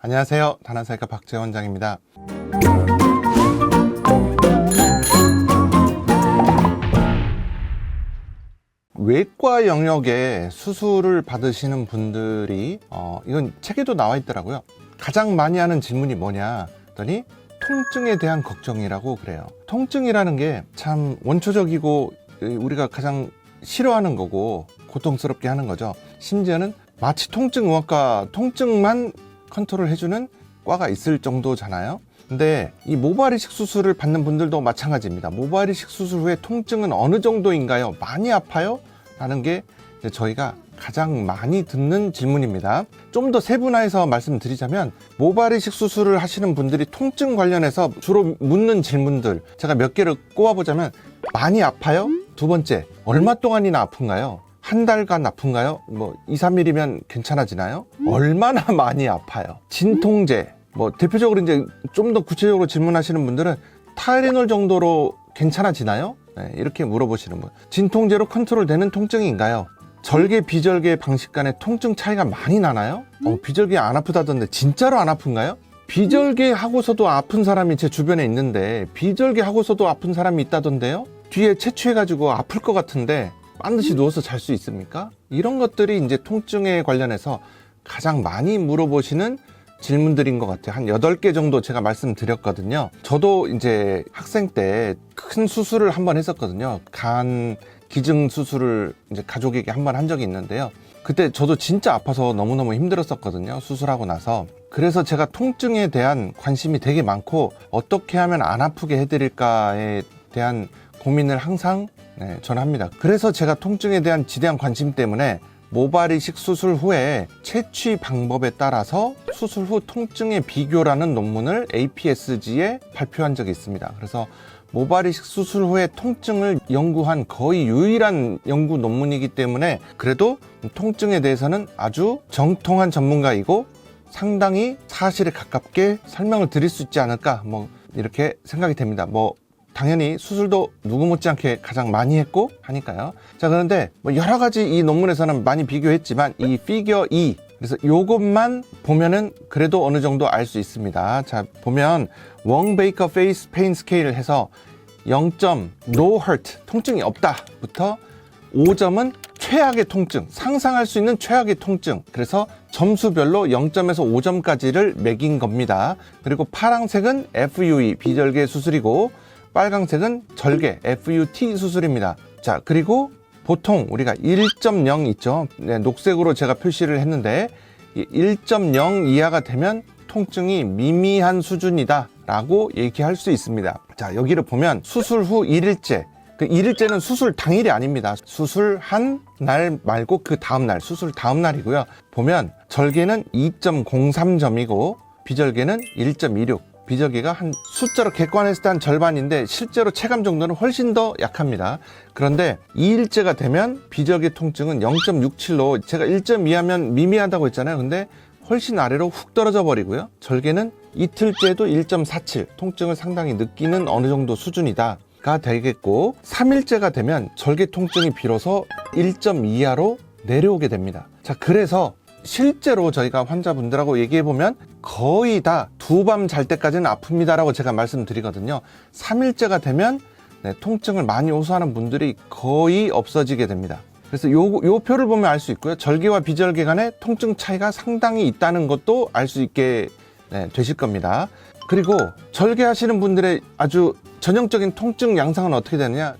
안녕하세요. 단한사이카 박재 원장입니다. 외과 영역에 수술을 받으시는 분들이 어, 이건 책에도 나와 있더라고요. 가장 많이 하는 질문이 뭐냐 했더니 통증에 대한 걱정이라고 그래요. 통증이라는 게 참 원초적이고 우리가 가장 싫어하는 거고 고통스럽게 하는 거죠. 심지어는 마치 통증의학과 통증만 컨트롤 해주는 과가 있을 정도잖아요. 근데 이 모발 이식 수술을 받는 분들도 마찬가지입니다. 모발 이식 수술 후에 통증은 어느 정도인가요? 많이 아파요? 라는 게 저희가 가장 많이 듣는 질문입니다. 좀 더 세분화해서 말씀드리자면 모발 이식 수술을 하시는 분들이 통증 관련해서 주로 묻는 질문들 제가 몇 개를 꼽아보자면 많이 아파요? 두 번째, 얼마 동안이나 아픈가요? 한 달간 아픈가요? 뭐 2, 3일이면 괜찮아지나요? 얼마나 많이 아파요? 진통제. 뭐 대표적으로 이제 좀 더 구체적으로 질문하시는 분들은 타이레놀 정도로 괜찮아지나요? 네, 이렇게 물어보시는 분. 진통제로 컨트롤되는 통증인가요? 절개 비절개 방식 간의 통증 차이가 많이 나나요? 어, 비절개 안 아프다던데 진짜로 안 아픈가요? 비절개 하고서도 아픈 사람이 제 주변에 있는데 비절개 하고서도 아픈 사람이 있다던데요? 뒤에 채취해가지고 아플 것 같은데 반드시 누워서 잘 수 있습니까? 이런 것들이 이제 통증에 관련해서 가장 많이 물어보시는 질문들인 것 같아요. 한 8개 정도 제가 말씀드렸거든요. 저도 이제 학생 때 큰 수술을 한 번 했었거든요. 간 기증 수술을 이제 가족에게 한 번 한 적이 있는데요. 그때 저도 진짜 아파서 너무너무 힘들었었거든요. 수술하고 나서. 그래서 제가 통증에 대한 관심이 되게 많고 어떻게 하면 안 아프게 해드릴까에 대한 고민을 항상 네, 저는 합니다. 그래서 제가 통증에 대한 지대한 관심 때문에 모발 이식 수술 후에 채취 방법에 따라서 수술 후 통증의 비교라는 논문을 APSG에 발표한 적이 있습니다. 그래서 모발 이식 수술 후에 통증을 연구한 거의 유일한 연구 논문이기 때문에 그래도 통증에 대해서는 아주 정통한 전문가이고 상당히 사실에 가깝게 설명을 드릴 수 있지 않을까 뭐 이렇게 생각이 됩니다. 뭐 당연히 수술도 누구 못지않게 가장 많이 했고 하니까요. 자 그런데 뭐 여러 가지 이 논문에서는 많이 비교했지만 이 피겨 2 그래서 요것만 보면은 그래도 어느 정도 알 수 있습니다. 자 보면 웡 베이커 페이스 페인 스케일을 해서 0점 no hurt 통증이 없다부터 5점은 최악의 통증, 상상할 수 있는 최악의 통증. 그래서 점수별로 0점에서 5점까지를 매긴 겁니다. 그리고 파랑색은 FUE 비절개 수술이고 빨강색은 절개 FUT 수술입니다. 자, 그리고 보통 우리가 1.0 있죠. 네, 녹색으로 제가 표시를 했는데 1.0 이하가 되면 통증이 미미한 수준이다 라고 얘기할 수 있습니다. 자, 여기를 보면 수술 후 1일째 그 1일째는 수술 당일이 아닙니다. 수술한 날 말고 그 다음날, 수술 다음날이고요. 보면 절개는 2.03점이고 비절개는 1.26. 비절개가 한 숫자로 객관했을 때 한 절반인데 실제로 체감 정도는 훨씬 더 약합니다. 그런데 2일째가 되면 비절개 통증은 0.67로 제가 1.2하면 미미하다고 했잖아요. 근데 훨씬 아래로 훅 떨어져 버리고요. 절개는 이틀째도 1.47 통증을 상당히 느끼는 어느 정도 수준이다. 가 되겠고 3일째가 되면 절개 통증이 비로소 1.2하로 내려오게 됩니다. 자, 그래서 실제로 저희가 환자분들하고 얘기해 보면 거의 다 두 밤 잘 때까지는 아픕니다라고 제가 말씀드리거든요. 3일째가 되면 네, 통증을 많이 호소하는 분들이 거의 없어지게 됩니다. 그래서 요, 요 표를 보면 알 수 있고요. 절개와 비절개 간의 통증 차이가 상당히 있다는 것도 알 수 있게 네, 되실 겁니다. 그리고 절개하시는 분들의 아주 전형적인 통증 양상은 어떻게 되느냐?